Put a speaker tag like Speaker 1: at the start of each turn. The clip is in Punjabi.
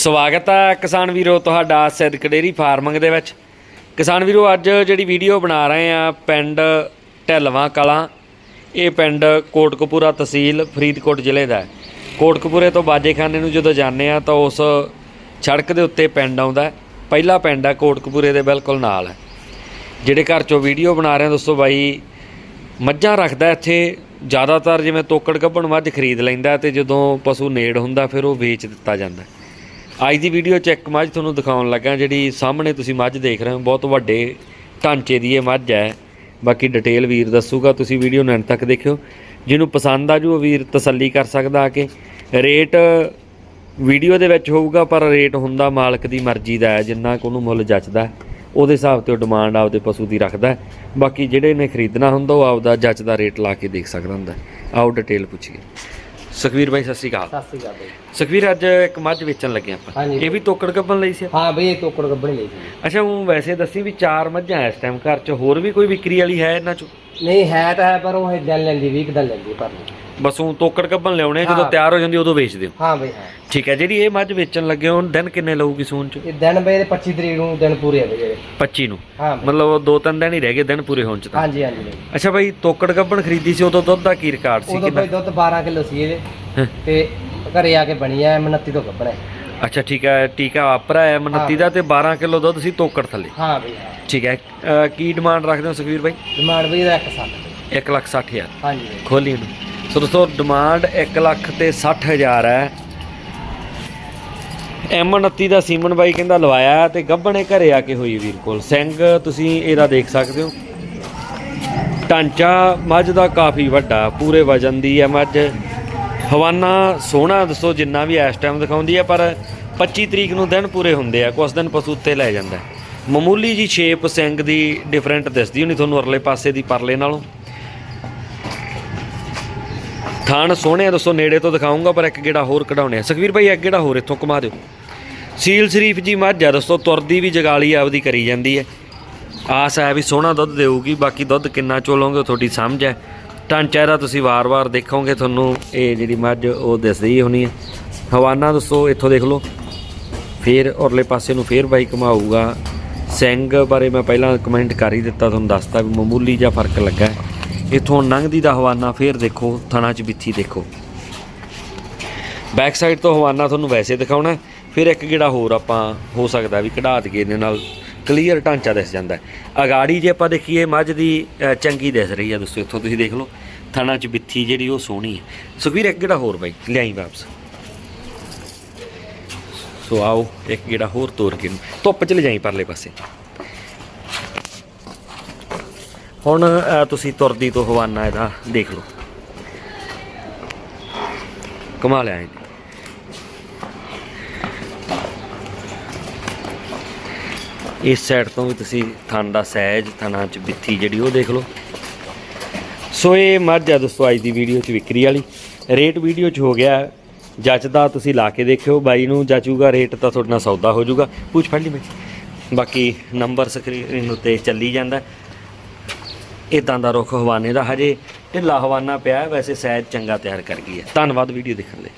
Speaker 1: ਸਵਾਗਤ ਹੈ ਕਿਸਾਨ ਵੀਰੋ ਤੁਹਾਡਾ ਸਿੱਧਕ ਡੇਰੀ ਫਾਰਮਿੰਗ ਦੇ ਵਿੱਚ। ਕਿਸਾਨ ਵੀਰੋ, ਅੱਜ ਜਿਹੜੀ ਵੀਡੀਓ ਬਣਾ ਰਹੇ ਆ ਪਿੰਡ ਢਲਵਾ ਕਲਾਂ, ਇਹ ਪਿੰਡ ਕੋਟਕਪੂਰਾ ਤਹਿਸੀਲ ਫਰੀਦਕੋਟ ਜ਼ਿਲ੍ਹੇ ਦਾ ਹੈ। ਕੋਟਕਪੂਰੇ ਤੋਂ ਬਾਜੇਖਾਨੇ ਨੂੰ ਜਦੋਂ ਜਾਂਦੇ ਆ ਤਾਂ ਉਸ ਸੜਕ ਦੇ ਉੱਤੇ ਪਿੰਡ ਆਉਂਦਾ ਪਹਿਲਾ ਪਿੰਡ ਹੈ ਕੋਟਕਪੂਰੇ ਦੇ ਬਿਲਕੁਲ ਨਾਲ ਹੈ। ਜਿਹੜੇ ਘਰ ਚੋਂ ਵੀਡੀਓ ਬਣਾ ਰਹੇ ਆ ਦੋਸਤੋ ਬਾਈ, ਮੱਝਾਂ ਰੱਖਦਾ ਇੱਥੇ। ਜ਼ਿਆਦਾਤਰ ਜਿਵੇਂ ਤੋਕੜ ਗੱਭਣ ਮੱਝ ਖਰੀਦ ਲੈਂਦਾ ਤੇ ਜਦੋਂ ਪਸ਼ੂ ਨੇੜ ਹੁੰਦਾ, ਫਿਰ ਉਹ ਵੇਚ ਦਿੱਤਾ ਜਾਂਦਾ ਅੱਜ ਦੀ ਵੀਡੀਓ 'ਚ ਇੱਕ ਮੱਝ ਤੁਹਾਨੂੰ ਦਿਖਾਉਣ ਲੱਗਾ, ਜਿਹੜੀ ਸਾਹਮਣੇ ਤੁਸੀਂ ਮੱਝ ਦੇਖ ਰਹੇ ਹੋ, ਬਹੁਤ ਵੱਡੇ ਢਾਂਚੇ ਦੀ ਇਹ ਮੱਝ ਹੈ। ਬਾਕੀ ਡਿਟੇਲ ਵੀਰ ਦੱਸੂਗਾ, ਤੁਸੀਂ ਵੀਡੀਓ ਨੂੰ ਅੰਤ ਤੱਕ ਦੇਖਿਓ। ਜਿਹਨੂੰ ਪਸੰਦ ਆ ਜੂ ਵੀਰ ਤਸੱਲੀ ਕਰ ਸਕਦਾ ਆ ਕੇ। ਰੇਟ ਵੀਡੀਓ ਦੇ ਵਿੱਚ ਹੋਊਗਾ, ਪਰ ਰੇਟ ਹੁੰਦਾ ਮਾਲਕ ਦੀ ਮਰਜ਼ੀ ਦਾ ਹੈ, ਜਿੰਨਾ ਕੁ ਉਹਨੂੰ ਮੁੱਲ ਜੱਚਦਾ ਉਹਦੇ ਹਿਸਾਬ ਤੇ ਉਹ ਡਿਮਾਂਡ ਆਪਦੇ ਪਸ਼ੂ ਦੀ ਰੱਖਦਾ ਬਾਕੀ ਜਿਹੜੇ ਨੇ ਖਰੀਦਣਾ ਹੁੰਦਾ, ਉਹ ਆਪਦਾ ਜੱਚਦਾ ਰੇਟ ਲਾ ਕੇ ਦੇਖ ਸਕਦਾ ਹੁੰਦਾ ਆਓ ਡਿਟੇਲ ਪੁੱਛੀਏ। ਸੁਖਵੀਰ ਬਾਈ ਸਤਿ ਸ਼੍ਰੀ ਅਕਾਲ।
Speaker 2: ਸਤਿ ਸ੍ਰੀ ਅਕਾਲ ਬਈ।
Speaker 1: ਸੁਖਵੀਰ ਅੱਜ ਇੱਕ ਮੱਝ ਵੇਚਣ ਲੱਗੇ ਆਪਾਂ।
Speaker 2: ਹਾਂਜੀ।
Speaker 1: ਇਹ ਵੀ ਤੋਕੜ ਗੱਬਣ ਲਈ ਸੀ?
Speaker 2: ਹਾਂ ਬਈ ਇਹ ਤੋਕੜ ਗੱਬਣੀ ਲਈ ਸੀ।
Speaker 1: ਅੱਛਾ ਉਹ ਵੈਸੇ ਦੱਸੀ ਵੀ ਚਾਰ ਮੱਝਾਂ ਇਸ ਟਾਈਮ ਘਰ 'ਚ ਹੋਰ ਵੀ ਕੋਈ ਵਿਕਰੀ ਵਾਲੀ ਹੈ ਇਹਨਾਂ 'ਚੋਂ?
Speaker 2: ਨਹੀਂ ਹੈ ਤਾਂ ਹੈ ਪਰ ਉਹ ਇਹ ਦਿਨ ਲੈਂਦੀ ਵੀਕ ਦਿਨ ਲੈਂਦੀ ਪਰ
Speaker 1: ਬਸ ਉਹ ਤੋਕੜ ਗੱਬਣ ਲਿਆਉਣੇ ਜਦੋਂ
Speaker 2: ਹਾਂ।
Speaker 1: ਤਿਆਰ ਹੋ ਜਾਂਦੀ ਉਦੋਂ ਵੇਚ ਦਿਓ।
Speaker 2: ਹਾਂ ਬਈ ਹਾਂ।
Speaker 1: ਠੀਕ ਹੈ ਜਿਹੜੀ ਇਹ ਮੱਝ ਵੇਚਣ ਲੱਗੇ ਹੋ ਦਿਨ ਕਿੰਨੇ ਲਊਗੀ ਸੂਣ 'ਚ?
Speaker 2: ਇਹ ਦਿਨ ਬਈ ਦੇ 25 ਤਰੀਕ ਨੂੰ ਦਿਨ ਪੂਰੇ ਆ ਬਈ ਇਹਦੇ।
Speaker 1: 25 ਨੂੰ?
Speaker 2: ਹਾਂ ਬਈ।
Speaker 1: ਮਤਲਬ ਉਹ ਦੋ ਤਿੰਨ ਦਿਨ ਹੀ ਰਹਿ ਗਏ ਦਿਨ ਪੂਰੇ ਹੋਣ 'ਚ ਤਾਂ।
Speaker 2: ਹਾਂਜੀ ਹਾਂਜੀ ਬਈ।
Speaker 1: ਅੱਛਾ ਬਾਈ ਤੋਕੜ ਗੱਬਣ ਖਰੀਦੀ ਸੀ ਉਦੋਂ ਦੁੱਧ ਦਾ ਕੀ ਰਿਕਾਰਡ ਸੀ
Speaker 2: ਉਦੋਂ
Speaker 1: ਕਿੰਨਾ?
Speaker 2: ਬਈ ਦੁੱਧ 12 ਕਿਲੋ ਸੀ ਇਹਦੇ।
Speaker 1: ਹਾਂ।
Speaker 2: ਤੇ ਘਰੇ ਆ ਕੇ ਬਣੀ ਆ 29 ਤੋਂ ਗੱਬਣਾ
Speaker 1: ਅੱਛਾ ਠੀਕ ਹੈ ਟੀਕਾ ਵਾਪਰਾ ਹੈ 29 ਦਾ ਤੇ 12 ਕਿਲੋ ਦੁੱਧ ਸੀ ਤੋਕੜ ਥੱਲੇ।
Speaker 2: ਹਾਂ ਬਈ ਹਾਂ।
Speaker 1: ਠੀਕ ਹੈ ਅਹ ਕੀ ਡਿਮਾਂਡ ਰੱਖਦੇ ਹੋ ਸੁਖਵੀਰ ਬਾਈ?
Speaker 2: ਡਿਮਾਂਡ ਬਈ ਦਾ 1 ਸਾਲ
Speaker 1: 1 ਲੱਖ 60 ਹਜ਼ਾਰ।
Speaker 2: ਹਾਂਜੀ ਬਈ।
Speaker 1: ਖੋਲੀ ਨੂੰ ਸੋ ਦੋਸਤੋ ਡਿਮਾਂਡ 1 ਲੱਖ ਤੇ 60 ਹਜ਼ਾਰ ਹੈ। M29 ਦਾ ਸੀਮਨ ਬਾਈ ਕਹਿੰਦਾ ਲਵਾਇਆ ਤੇ ਗੱਬਣੇ ਘਰੇ ਆ ਕੇ ਹੋਈ ਵੀਰ ਕੋਲ। ਸਿੰਘ, ਤੁਸੀਂ ਇਹਦਾ ਦੇਖ ਸਕਦੇ ਹੋ। ਢਾਂਚਾ ਮੱਝ ਦਾ ਕਾਫੀ ਵੱਡਾ, ਪੂਰੇ ਵਜਨ ਦੀ ਹੈ ਮੱਝ। ਹਵਾਨਾ ਸੋਹਣਾ, ਦੱਸੋ ਜਿੰਨਾ ਵੀ ਇਸ ਟਾਈਮ ਦਿਖਾਉਂਦੀ ਹੈ, ਪਰ 25 ਤਰੀਕ ਨੂੰ ਦਿਨ ਪੂਰੇ ਹੁੰਦੇ ਆ, ਕੁਛ ਦਿਨ ਪਸ਼ੂ ਉੱਤੇ ਲੈ ਜਾਂਦਾ ਮਾਮੂਲੀ ਜੀ ਸ਼ੇਪ ਸਿੰਘ ਦੀ ਡਿਫਰੈਂਟ ਦਿਸਦੀ ਹੋਣੀ, ਤੁਹਾਨੂੰ ਅਰਲੇ ਪਾਸੇ ਦੀ ਪਰਲੇ ਨਾਲੋਂ। ਥਾਣ ਸੋਹਣੇ ਆ, ਦੱਸੋ ਨੇੜੇ ਤੋਂ ਦਿਖਾਉਂਗਾ, ਪਰ ਇੱਕ ਗੇੜਾ ਹੋਰ ਕਢਾਉਣੇ ਆ। ਸੁਖਵੀਰ ਭਾਈ, ਇੱਕ ਗੇੜਾ ਹੋਰ ਇੱਥੋਂ ਘੁਮਾ ਦਿਓ। ਸੀਲ ਸ਼ਰੀਫ ਜੀ ਮੱਝ ਆ, ਦੱਸੋ ਤੁਰਦੀ ਵੀ ਜਗਾਲੀ ਆਪਦੀ ਕਰੀ ਜਾਂਦੀ ਹੈ। ਆਸ ਹੈ ਵੀ ਸੋਹਣਾ ਦੁੱਧ ਦੇਊਗੀ, ਬਾਕੀ ਦੁੱਧ ਕਿੰਨਾ ਚੋਲੋਗੇ ਉਹ ਤੁਹਾਡੀ ਸਮਝ ਹੈ। ਢਾਂਚਾ ਇਹਦਾ ਤੁਸੀਂ ਵਾਰ-ਵਾਰ ਦੇਖੋਗੇ, ਤੁਹਾਨੂੰ ਇਹ ਜਿਹੜੀ ਮੱਝ ਉਹ ਦਿਸਦੀ ਹੋਣੀ ਹੈ। ਹਵਾਨਾ ਦੱਸੋ, ਇੱਥੋਂ ਦੇਖ ਲਓ। ਫੇਰ ਔਰਲੇ ਪਾਸੇ ਨੂੰ ਫੇਰ ਬਾਈ ਘਮਾਊਗਾ। ਸਿੰਘ ਬਾਰੇ ਮੈਂ ਪਹਿਲਾਂ ਕਮੈਂਟ ਕਰ ਹੀ ਦਿੱਤਾ, ਤੁਹਾਨੂੰ ਦੱਸਤਾ ਵੀ ਮਾਮੂਲੀ ਜਿਹਾ ਫ਼ਰਕ ਲੱਗਾ ਇੱਥੋਂ ਲੰਘਦੀ ਦਾ ਹਵਾਨਾ ਫੇਰ ਦੇਖੋ, ਥਣਾ ਚ ਬਿੱਥੀ ਦੇਖੋ। ਬੈਕ ਸਾਈਡ ਤੋਂ ਹਵਾਨਾ ਤੁਹਾਨੂੰ ਵੈਸੇ ਦਿਖਾਉਣਾ ਫਿਰ ਇੱਕ ਗੇੜਾ ਹੋਰ ਆਪਾਂ ਹੋ ਸਕਦਾ ਵੀ ਕਢਾ ਦਈਏ, ਇਹਦੇ ਨਾਲ ਕਲੀਅਰ ਢਾਂਚਾ ਦਿਸ ਜਾਂਦਾ ਅਗਾੜੀ ਜੇ ਆਪਾਂ ਦੇਖੀਏ, ਮੱਝ ਦੀ ਚੰਗੀ ਦਿਸ ਰਹੀ ਹੈ ਦੋਸਤੋ, ਇੱਥੋਂ ਤੁਸੀਂ ਦੇਖ ਲਓ, ਥਣਾ ਚ ਬਿੱਥੀ ਜਿਹੜੀ ਉਹ ਸੋਹਣੀ ਹੈ। ਸੁਖਵੀਰ ਇੱਕ ਗੇੜਾ ਹੋਰ ਬਾਈ, ਲਿਆਈ ਵਾਪਸ। ਸੋ ਆਓ, ਇੱਕ ਗੇੜਾ ਹੋਰ ਤੋਰ ਕੇ ਨੂੰ ਧੁੱਪ ਚ ਲਿਜਾਈ ਪਰਲੇ ਪਾਸੇ। ਹੁਣ ਤੁਸੀਂ ਤੁਰਦੀ ਤੋਂ ਹਵਾਨਾ ਇਹਦਾ ਦੇਖ ਲਓ। ਕਮਾਲ ਹੈ ਇਸ ਸਾਈਡ ਤੋਂ ਵੀ ਤੁਸੀਂ ਥਣ ਦਾ ਸਹਿਜ, ਥਣਾ ਚ ਬਿੱਥੀ ਜਿਹੜੀ ਉਹ ਦੇਖ ਲਓ। ਸੋ ਇਹ ਮੱਝ ਆ ਦੋਸਤੋ, ਅੱਜ ਦੀ ਵੀਡੀਓ ਚ ਵਿਕਰੀ ਵਾਲੀ। ਰੇਟ ਵੀਡੀਓ ਚ ਹੋ ਗਿਆ। ਜੱਚਦਾ ਤੁਸੀਂ ਲਾ ਕੇ ਦੇਖਿਓ, ਬਾਈ ਨੂੰ ਜਚੂਗਾ, ਰੇਟ ਤਾਂ ਤੁਹਾਡੇ ਨਾਲ ਸੌਦਾ ਹੋ ਜਾਊਗਾ। ਪੁੱਛ ਫੜ ਲਈ ਮੈਂ ਬਾਕੀ ਨੰਬਰ ਸਕਰੀਨ ਉੱਤੇ ਚੱਲੀ ਜਾਂਦਾ। ਇਦਾਂ ਦਾ ਰੁੱਖ ਹਵਾਨੇ ਦਾ ਹਜੇ ਢਿੱਲਾ ਹਵਾਨਾ ਪਿਆ ਵੈਸੇ ਸਹਿਜ ਚੰਗਾ ਤਿਆਰ ਕਰ ਗਈ ਹੈ। ਧੰਨਵਾਦ ਵੀਡੀਓ ਦੇਖਣ ਲਈ।